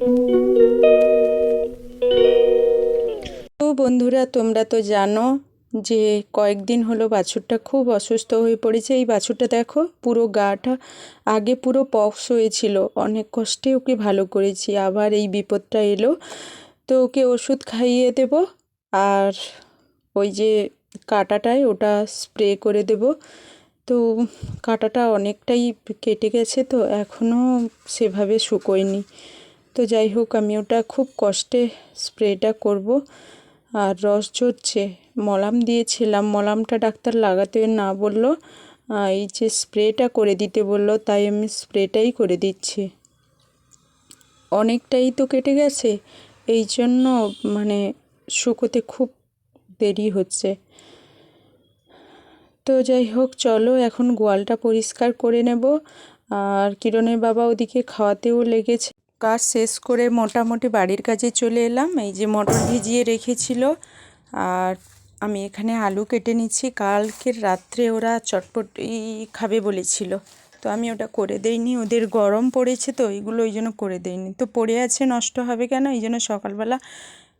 তো বন্ধুরা, তোমরা তো জানো যে কয়েকদিন হলো বাছুরটা খুব অসুস্থ হয়ে পড়েছে। এই বাছুরটা দেখো, পুরো গাটা আগে পুরো পক্স হয়েছিল। অনেক কষ্টে ওকে ভালো করেছি। আবার এই বিপদটা এলো। তো ওকে ওষুধ খাইয়ে দেব আর ওই যে কাটাটায় ওটা স্প্রে করে দেব। তো কাটাটা অনেকটাই কেটে গেছে তো এখনও সেভাবে শুকোয়নি। তো যাই হোক, আমি ওটা খুব কষ্টে স্প্রেটা করব। আর রস ঝরছে, মলাম দিয়েছিলাম। মলামটা ডাক্তার লাগাতে না বলল এই যে স্প্রেটা করে দিতে বলল, তাই আমি স্প্রেটাই করে দিচ্ছি। অনেকটাই তো কেটে গেছে, এই জন্য মানে শুকোতে খুব দেরি হচ্ছে। তো যাই হোক, চলো এখন গোয়ালটা পরিষ্কার করে নেব। আর কিরণের বাবা ওদিকে খাওয়াতেও লেগেছে। কাজ শেষ করে মোটামুটি বাড়ির কাজে চলে এলাম। এই যে মটর ভিজিয়ে রেখেছিল আর আমি এখানে আলু কেটে নিচ্ছি। কালকের রাত্রে ওরা চটপটি খাবে বলেছিল। তো আমি ওটা করে দেইনি। ওদের গরম পড়েছে তো এইগুলো ওই জন্য করে দেইনি। তো পড়ে আছে, নষ্ট হবে কেন? এই জন্য সকালবেলা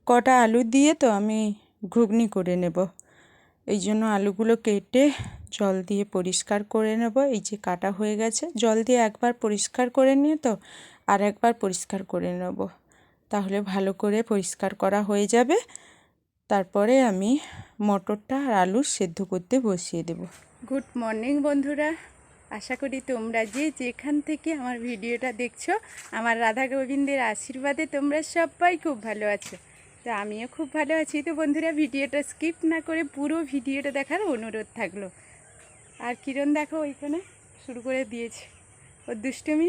কটা আলু দিয়ে তো আমি ঘুগনি করে নেব। এই জন্য আলুগুলো কেটে জল দিয়ে পরিষ্কার করে নেব। এই যে কাটা হয়ে গেছে। জল দিয়ে একবার পরিষ্কার করে নিয়ে তো আর একবার পরিষ্কার করে নেব। তাহলে ভালো করে পরিষ্কার করা হয়ে যাবে। তারপরে আমি মটরটা আর আলু সেদ্ধ করতে বসিয়ে দেব। গুড মর্নিং বন্ধুরা। আশা করি তোমরা যে যেখান থেকে আমার ভিডিওটা দেখছ, আমার রাধা গোবিন্দের আশীর্বাদে তোমরা সবাই খুব ভালো আছো। তো আমিও খুব ভালো আছি। তো বন্ধুরা, ভিডিওটা স্কিপ না করে পুরো ভিডিওটা দেখার অনুরোধ থাকল। আর কিরণ দেখো, ওইখানে শুরু করে দিয়েছে। ও দুষ্টুমি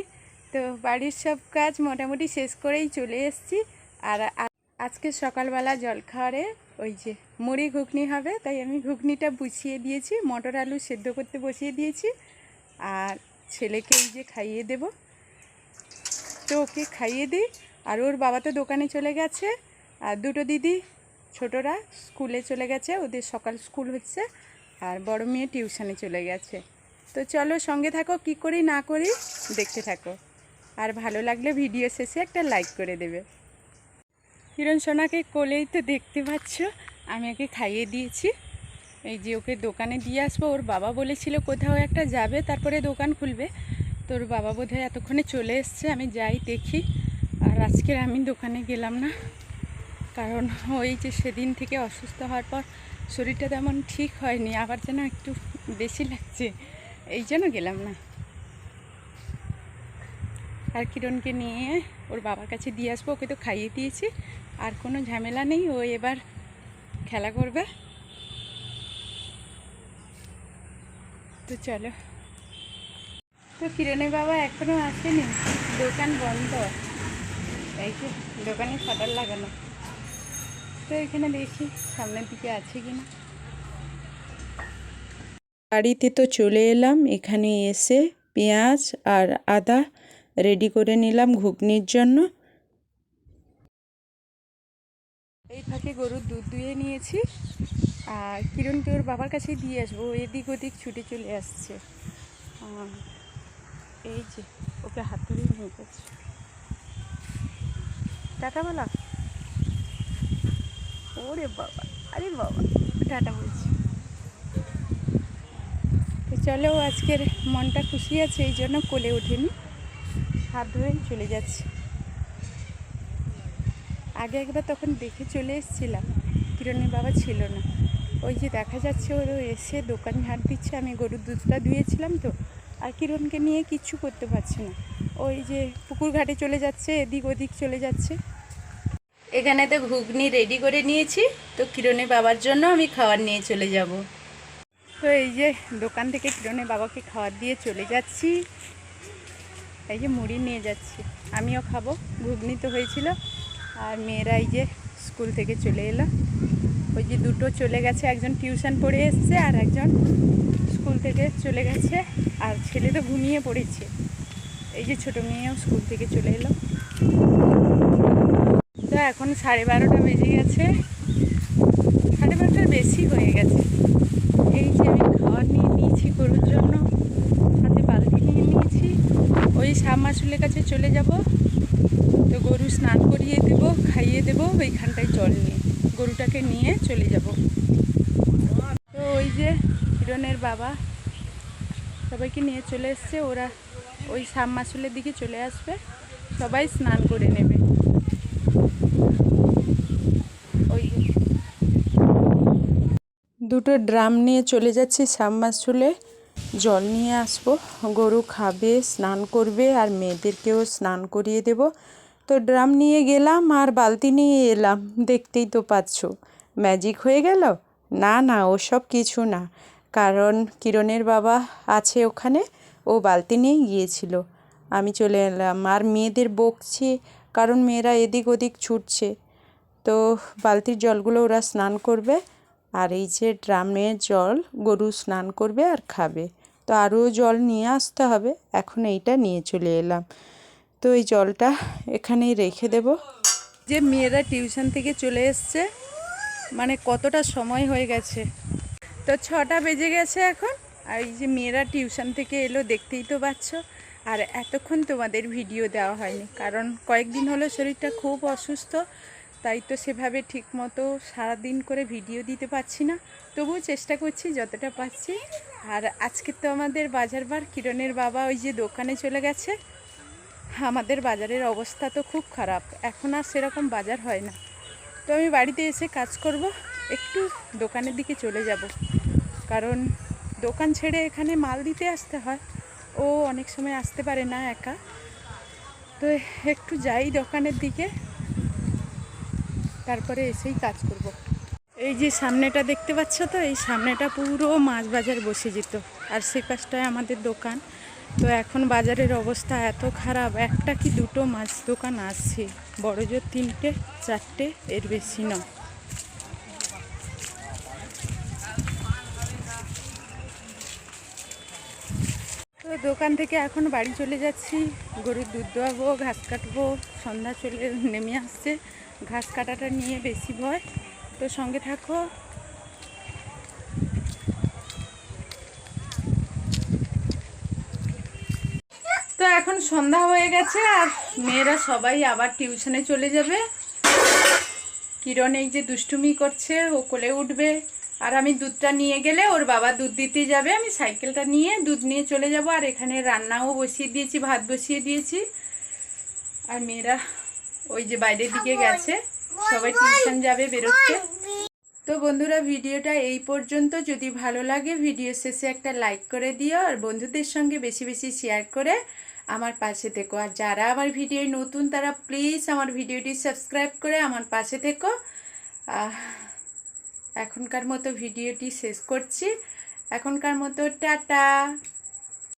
তো বাড়ির সব কাজ মোটামুটি শেষ করেই চলে এসেছি। আর আজকে সকালবেলা জল খাওয়ারে ওই যে মুড়ি ঘুগনি হবে, তাই আমি ঘুগনিটা বুঝিয়ে দিয়েছি, মটর আলু সেদ্ধ করতে বসিয়ে দিয়েছি। আর ছেলেকে এই যে খাইয়ে দেব। তো ওকে খাইয়ে দিই। আর ওর বাবা তো দোকানে চলে গেছে। আর দুটো দিদি ছোটরা স্কুলে চলে গেছে, ওদের সকাল স্কুল হচ্ছে। আর বড় মেয়ে টিউশনে চলে গেছে। তো চলো সঙ্গে থাকো, কি করি না করি দেখতে থাকো। আর ভালো লাগলে ভিডিও শেষে একটা লাইক করে দেবে। হিরণ সোনাকে কোলেই তো দেখতে পাচ্ছ, আমি ওকে খাইয়ে দিয়েছি। এই যে ওকে দোকানে দিয়ে আসব, ওর বাবা বলেছিল কোথাও একটা যাবে, তারপরে দোকান খুলবে। তোর বাবা বোধহয় এতক্ষণে চলে এসছে, আমি যাই দেখি। আর আজকের আমি দোকানে গেলাম না, কারণ ওই যে সেদিন থেকে অসুস্থ হওয়ার পর শরীরটা তেমন ঠিক হয়নি, আবার যেন একটু বেশি লাগছে, এই জন্য গেলাম না। আর কিরণকে নিয়ে ওর বাবার কাছে দিয়ে আসব, ওকে তো খাইয়ে দিয়েছি। আর কোনো ঝামেলা নেই, ও এবার খেলা করবে। তো চলো। তো কিরণের বাবা এখনও আসেনি, দোকান বন্ধ। এই যে, দোকানে শাটার লাগানো। তো এখানে দেখি সামনের দিকে আছে কিনা বাড়িতে তো চলে এলাম, এখানে এসে পেঁয়াজ আর আদা রেডি করে নিলাম ঘুগনির জন্য। এই ফাঁকে গরুর দুধ দুয়ে নিয়েছি। আর কিরণকে ওর বাবার কাছেই দিয়ে আসব এদিক ওদিক ছুটে চলে আসছে। এই যে, ওকে হাত ধরেই নিয়ে যাচ্ছে। টাটা বলা ওরে বাবা, আরে বাবা, টাটা বলছি। তো চলো, আজকের মনটা খুশি আছে, এই জন্য কোলে ওঠেনি। হাত ধরেই চলে যাচ্ছে। আগে একবার তখন দেখে চলে এসেছিলাম। কিরণের বাবা ছিল না। ওই যে দেখা যাচ্ছে ওর এসে দোকান ঝাড় দিচ্ছে। আমি গরুর দুধটা ধুয়েছিলাম তো। আর কিরণকে নিয়ে কিচ্ছু করতে পারছি না। ওই যে পুকুর ঘাটে চলে যাচ্ছে, এদিক ওদিক চলে যাচ্ছে। এখানে তো ঘুগনি রেডি করে নিয়েছি। তো কিরণের বাবার জন্য আমি খাবার নিয়ে চলে যাব। তো এই যে দোকান থেকে কিরণের বাবাকে খাবার দিয়ে চলে যাচ্ছি। এই যে মুড়ি নিয়ে যাচ্ছি। আমিও খাব, ঘুগনি তো হয়েছিল। আর মেয়েরা এই যে স্কুল থেকে চলে এলো। ওই যে দুটো চলে গেছে, একজন টিউশন পড়ে এসছে আর একজন স্কুল থেকে চলে গেছে। আর ছেলে তো ঘুমিয়ে পড়েছে। এই যে ছোটো মেয়েও স্কুল থেকে চলে এলো। তো এখন সাড়ে বারোটা বেজে গেছে সাড়ে বারোটার বেশি হয়ে গেছে এই যে আমি খাবার নিয়ে নিয়েছি গরুর জন্য হাতে বালতি নিয়ে নিয়েছি ওই শ্যাম মাসুলের কাছে চলে যাব। তো গরু স্নান করিয়ে দেবো, খাইয়ে দেবো, ওইখানটায় জল নিয়ে, গরুটাকে নিয়ে চলে যাব। তো ওই যে হিরণের বাবা সবাইকে নিয়ে চলে এসছে, ওরা ওই সাবমাসুলের দিকে চলে আসবে, সবাই স্নান করে নেবে। ওই দুটো ড্রাম নিয়ে চলে যাচ্ছি সাবমাসুলে জল নিয়ে আসব। গরু খাবে, স্নান করবে আর মেয়েদেরকেও স্নান করিয়ে দেব। তো ড্রাম নিয়ে গেলাম আর বালতি নিয়ে এলাম। দেখতেই তো পাচ্ছ ম্যাজিক হয়ে গেল? না না, ওসব কিছু না। কারণ কিরণের বাবা আছে ওখানে, ও বালতি নিয়ে গিয়েছিল। আমি চলে এলাম। আর মেয়েদের বকছি, কারণ মেয়েরা এদিক ওদিক ছুটছে। তো বালতির জলগুলো ওরা স্নান করবে। আর এই যে ড্রামের জল গরু স্নান করবে আর খাবে। তো আরও জল নিয়ে আসতে হবে। এখন এইটা নিয়ে চলে এলাম। তো এই জলটা এখানেই রেখে দেব। যে মেয়েরা টিউশন থেকে চলে এসছে মানে কতটা সময় হয়ে গেছে। তো ছটা বেজে গেছে এখন। আর এই যে মেয়েরা টিউশন থেকে এলো, দেখতেই তো পাচ্ছ। আর এতক্ষণ তোমাদের ভিডিও দেওয়া হয়নি, কারণ কয়েকদিন হলো শরীরটা খুব অসুস্থ। তাই তো সেভাবে ঠিক মতো সারাদিন করে ভিডিও দিতে পারছি না। তবুও চেষ্টা করছি যতটা পাচ্ছি আর আজকে তো আমাদের বাজার বার। কিরণের বাবা ওই যে দোকানে চলে গেছে। আমাদের বাজারের অবস্থা তো খুব খারাপ। এখন আর সেরকম বাজার হয় না। তো আমি বাড়িতে এসে কাজ করব। একটু দোকানের দিকে চলে যাব। কারণ দোকান ছেড়ে এখানে মাল দিতে আসতে হয়। ও অনেক সময় আসতে পারে না একা। তো একটু যাই দোকানের দিকে। তারপরে এসেই কাজ করব। এই যে সামনেটা দেখতে পাচ্ছ তো, এই সামনেটা পুরো মাছ বাজার বসে যেত। আর সে পাশটায় আমাদের দোকান। তো এখন বাজারের অবস্থা এত খারাপ, একটা কি দুটো মাছ দোকান আসছে বড় জোর তিনটে, চারটে, এর বেশি না তো দোকান থেকে এখন বাড়ি চলে যাচ্ছি। গরুর দুধ দোয়াবো, ঘাস কাটবো, সন্ধ্যা চলে, নেমে আসছে। ঘাস কাটাটা নিয়ে বেশি ভয়। তো সঙ্গে থাকো। তো এখন সন্ধ্যা হয়ে গেছে আর মেয়েরা সবাই আবার টিউশনে চলে যাবে। কিরণ এই যে দুষ্টুমি করছে, ও কোলে উঠবে। আর আমি দুধটা নিয়ে গেলে ওর বাবা দুধ দিতে যাবে। আমি সাইকেলটা নিয়ে দুধ নিয়ে চলে যাব। আর এখানে রান্নাও বসিয়ে দিয়েছি, ভাত বসিয়ে দিয়েছি। আর মেয়েরা ওই যে বাইরের দিকে গেছে। সবাই টিউশন যাবে বেরোচ্ছে। তো বন্ধুরা ভিডিওটা এই পর্যন্ত। যদি ভালো লাগে ভিডিও শেষে একটা লাইক করে দিও আর বন্ধুদের সঙ্গে বেশি বেশি শেয়ার করে আমার পাশে থেকো। আর যারা আমার ভিডিও নতুন তারা প্লিজ আমার ভিডিওটি সাবস্ক্রাইব করে আমার পাশে থেকো। এখনকার মতো ভিডিওটি শেষ করছি। এখনকার মতো টাটা।